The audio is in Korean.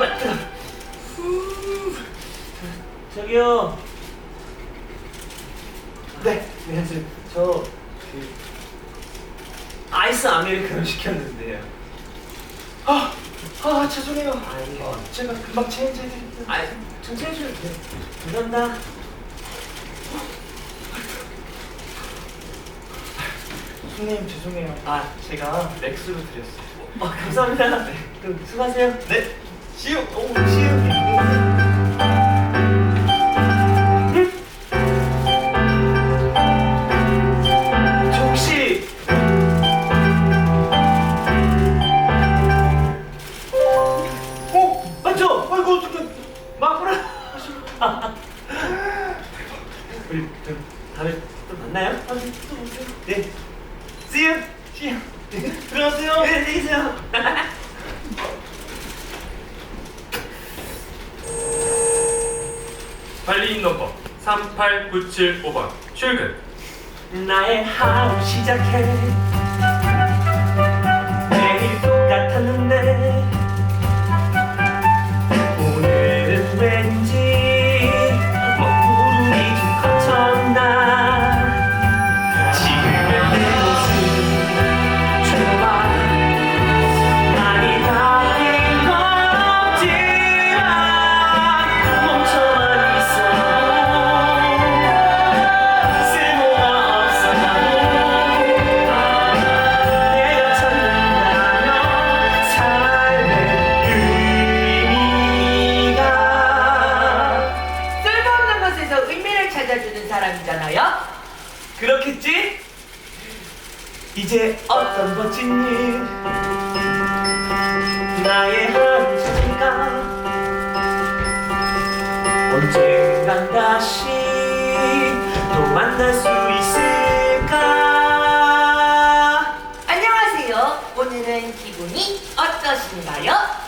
아이고 뜨거. 후. 저기요. 네, 네, 저, 저 그, 아이스 아메리카노 시켰는데요. 아, 아 죄송해요. 아, 이게- 어, 제가 금방 체인지 해드릴게요. 아, 천천히 해줘도 돼. 감사합니다. 손님 죄송해요. 아, 제가 렉스로 드렸어요. 어, 감사합니다. 그럼 수고하세요. 네, 우리 그럼 다음에 또 만나요? 아, 또 오세요. 네. See you. 시우. 네, 들어가세요. 네, 안녕히 계세요. 관리인 넘버 38975번 출근 나의 하루 시작해 찾아주는 사람이잖아요. 그렇겠지? 이제 어떤 멋진 일 나의 한자리가 언젠간 다시 또 만날 수 있을까 안녕하세요. 오늘은 기분이 어떠신가요?